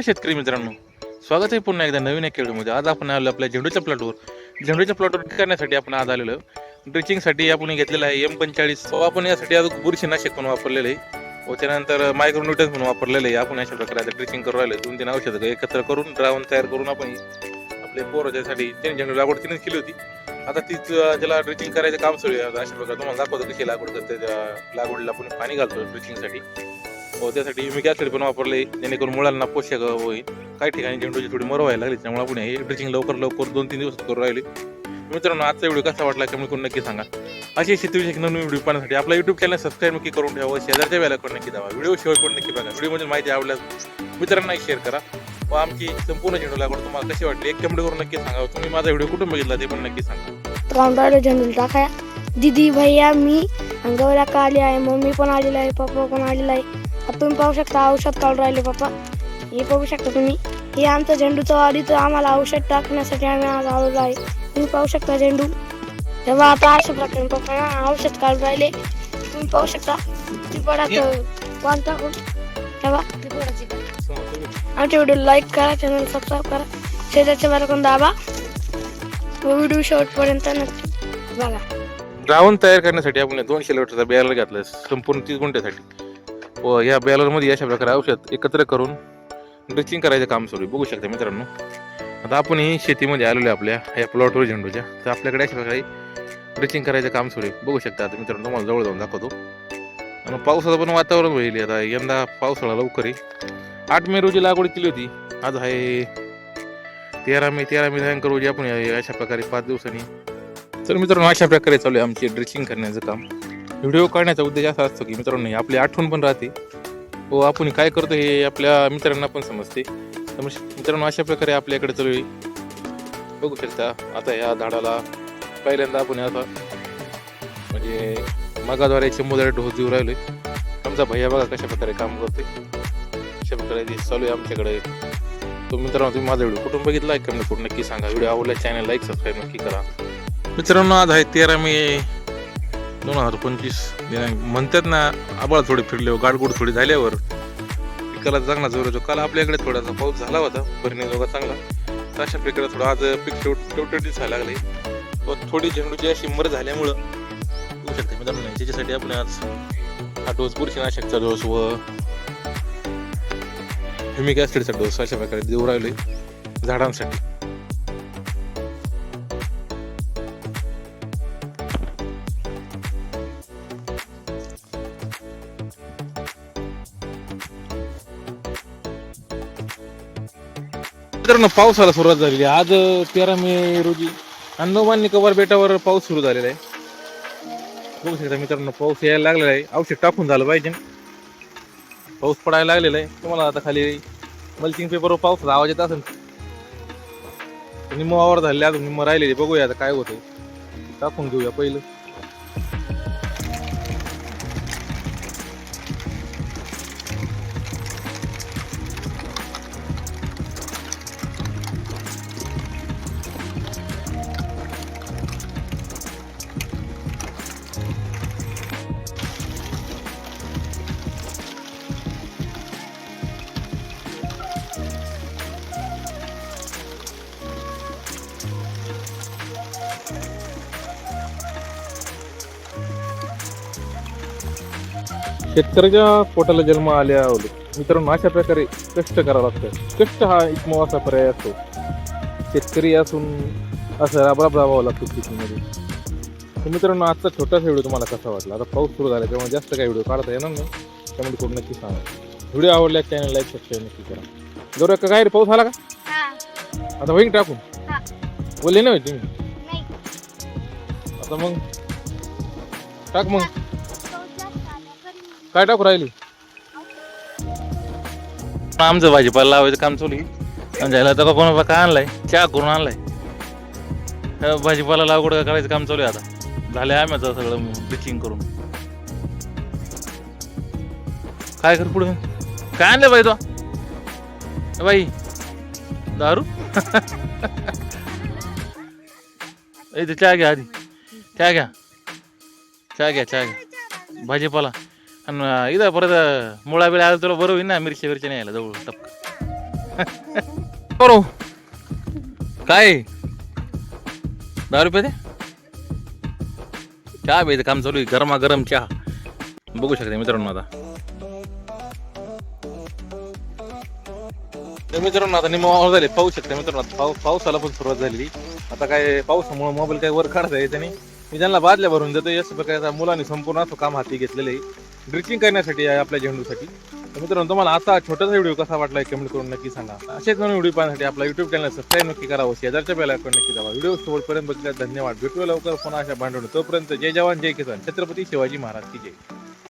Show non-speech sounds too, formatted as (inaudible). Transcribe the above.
नमस्कार शेतकरी मित्रांनो. स्वागत आहे पुन्हा एकदा नवीन एक व्हिडिओमध्ये. आज आपण आलो आपल्या झेंडूच्या प्लॉटवर झेंडूच्या प्लॉटवर करण्यासाठी आपण आज आलेलो. ड्रिचिंगसाठी आपण घेतलेलं आहे एम पंचेचाळीस. आपण यासाठी आज बुरशीनाशक म्हणून वापरलेलं आहे. व त्यानंतर मायक्रोन्युटन्स म्हणून वापरलेलं आहे. आपण अशा प्रकारे आता ड्रिचिंग करू राहिलो. दोन तीन औषधं एकत्र करून द्रावण तयार करून आपण आपले पोराच्यासाठी त्यांनी झेंडू लागवड तिनेच केली होती. आता तीच ज्याला ड्रिचिंग करायचं काम सुरू आहे अशा प्रकारे तुम्हाला दाखवतो कशी लागवड करते. त्या लागवडीला आपण पाणी घालतो ड्रिचिंगसाठी व त्यासाठी युमिक ॲसिड पण वापरले जेणेकरून मुळांना पोषक होईल. काही ठिकाणी झेंडूची थोडी मर व्हायला लागली त्यामुळे आपण हे ड्रिचिंग लवकर लवकर दोन तीन दिवस करू राहिले मित्रांनो आजचा व्हिडिओ कसा वाटला कमी करून नक्की सांगा. अशी शेतीविषयक नवीन व्हिडिओ पाहण्यासाठी आपला युट्यूब चॅनल सबस्क्राईब नक्की करून ठेवा शेजारच्या वेळेला पण नक्की द्यावा व्हिडिओ शेवट पण नक्की बघा. व्हिडिओमध्ये माहिती आवडल्यास मित्रांना शेअर करा. व आमची संपूर्ण झेंडू लागवड तुम्हाला कशी वाटली एक कमेंट करून नक्की सांगा. तुम्ही माझा व्हिडिओ कुठून बघितला ते पण नक्की सांगा. रामदाडे झेंडू टाकाया दीदी भैया मी अंगवल्या का आली आहे मम्मी पण आलेला आहे पप्पा पण आलेला आहे. तुम्ही पाहू शकता औषध काढून राहिले पप्पा. हे पाहू शकता तुम्ही. हे आमचं झेंडूचं वाढीचं आम्हाला औषध टाकण्यासाठी आम्ही आज आलेलो आहे. तुम्ही पाहू शकता झेंडू. तेव्हा आता अशा प्रकारे पप्पा औषध काढून राहिले. तुम्ही पाहू शकता. चिपडाचं पान टाकून तेव्हा आमच्या व्हिडिओ लाईक करा चॅनल सबस्क्राईब करा. शेजारच्या बालकून दाबा. व व्हिडिओ शेवटपर्यंत नक्की बघा. द्रावण तयार करण्यासाठी आपण दोनशे लिटरचा बॅलर घातला संपूर्ण तीस गुंठ्यासाठी. व या बॅलरमध्ये अशा प्रकारे औषध एकत्र करून ड्रेसिंग करायचं काम सुरू आहे. बघू शकता मित्रांनो. आता आपण ही शेतीमध्ये आलेलो आहे आपल्या या प्लॉटवर झेंडूच्या. तर आपल्याकडे अशा प्रकारे ड्रेसिंग करायचं काम सुरू आहे. बघू शकता आता मित्रांनो तुम्हाला जवळ जाऊन दाखवतो. आणि पावसाचं पण वातावरण होईल. आता यंदा पावसाळा लवकर आहे. आठ मे रोजी लागवड केली होती. आज आहे तेरा मे तेरा मे भयंकर रोजी आपण अशा प्रकारे पाच दिवसांनी. तर मित्रांनो अशा प्रकारे चालू आहे आमची ड्रेसिंग करण्याचं काम. व्हिडिओ काढण्याचा उद्देश असा असतो की मित्रांनो आपली आठवण पण राहते. व आपण काय करतो हे आपल्या मित्रांना पण समजते. त्यामुळे मित्रांनो अशा प्रकारे आपल्याकडे चालू आहे. बघू शकता आता या झाडाला पहिल्यांदा आपण आता म्हणजे मगाद्वारे शंभर ढोस देऊ राहिलोय. आमचा भैया बघा कशा प्रकारे काम करते अशा प्रकारे ते चालू आहे आमच्याकडे. तो मित्रांनो तुम्ही माझा व्हिडिओ कुठून बघितला? आहे कमेंट करून नक्की सांगा. व्हिडिओ आवडला चॅनल लाईक सबस्क्राईब नक्की करा. मित्रांनो आज आहे तेरा मे दोन हजार पंचवीस. दिनांक म्हणतात ना आबाळ थोडे फिरले गाडगुड थोडी झाल्यावर पिकाला चांगला जोर येतो. काल आपल्याकडे थोडासा पाऊस झाला होता भरणे जोगा चांगला. तर अशा प्रकारे थोडं आज पीक टोटल दिसायला लागले. व थोडी झेंडूची अशी मर झाल्यामुळं होऊ शकते मित्रांनो. त्याच्यासाठी आपण आज हा डोस बुरशीनाशकचा डोस व ह्युमिक ॲसिडचा डोस अशा प्रकारे देऊ राहिले झाडांसाठी. मित्रांनो पावसाला सुरुवात झालेली आहे. आज तेरा मे रोजी अंदोमान निकोबार बेटावर पाऊस सुरू झालेला आहे. बघू शकता मित्रांनो पाऊस यायला लागलेला आहे. औषध टाकून झालं पाहिजे. पाऊस पडायला लागलेला आहे. तुम्हाला आता खाली मल्चिंग पेपरवर पाऊस आवाज येत असेल. निम्म वावर झालेले अजून निम्म राहिलेले बघूया आता काय होतं टाकून घेऊया पहिलं. शेतकऱ्याच्या पोटाला जन्म आल्या मित्रांनो अशा प्रकारे कष्ट करावं लागतं. कष्ट हा एक मोवाचा पर्याय असतो. शेतकरी असून असं राबराब राबावं लागतो शेतीमध्ये. तर मित्रांनो आजचा छोटासा व्हिडिओ तुम्हाला कसा वाटला? आता पाऊस सुरू झाला त्यामुळे जास्त काही व्हिडिओ काढता येणार नाही. कमेंट करून नक्की सांगा. व्हिडिओ आवडल्या चॅनल लाईक सबस्क्राईब नक्की करा. गौरव का? काय रे पाऊस आला का? आता होईन टाकून. बोलले होय तुम्ही? आता मग? टाक मग. काय टाकू राहिली? आमचं भाजीपाला लावायचं काम चालू आहे. जायला तर कोणा काय आणलाय? चहा करून आणलाय. भाजीपाला लागवड करायचं काम चालू आहे आता. झालंय आम्ही सगळं ब्लिचिंग करून. काय कर पुढे? काय आणलं बाई तो? बाई दारू? (laughs) इथे चहा घ्या आधी. चहा घ्या. चहा घ्या चहा घ्या. भाजीपाला. आणि इथं परत मुळा बिळा आला तुला बरं होईल ना मिरची बिरची नाही यायला जवळ टपक करू काय दहा रुपये दे चहा पाहिजे काम चालू आहे गरमा गरम चहा बघू शकता मित्रांनो आता तर मित्रांनो आता निम्मा वावर झाले पाहू शकता मित्रांनो आता पाऊ पावसाला पण सुरुवात झालेली आता काय पावसामुळे मोबाईल काय वर काढता येते नाही मी त्यांना बादल्या भरून देतो याच प्रकारे मुलांनी संपूर्ण असं काम हाती घेतलेलं आहे ड्रिचिंग करण्यासाठी आहे आपल्या झेंडूसाठी. तर मित्रांनो तुम्हाला आता छोटासा व्हिडिओ कसा वाटला कमेंट करून नक्की सांगा. असेच नवीन व्हिडिओ पाहण्यासाठी आपला युट्यूब चॅनल सबस्क्राईब नक्की करावं शेजारच्या बेल आयकॉन नक्की दाबा. व्हिडिओ शेवटपर्यंत बघितल्या धन्यवाद. भेटूया लवकर पुन्हा अशा भांडवण तोपर्यंत जय जवान जय किसान. छत्रपती शिवाजी महाराज की जय.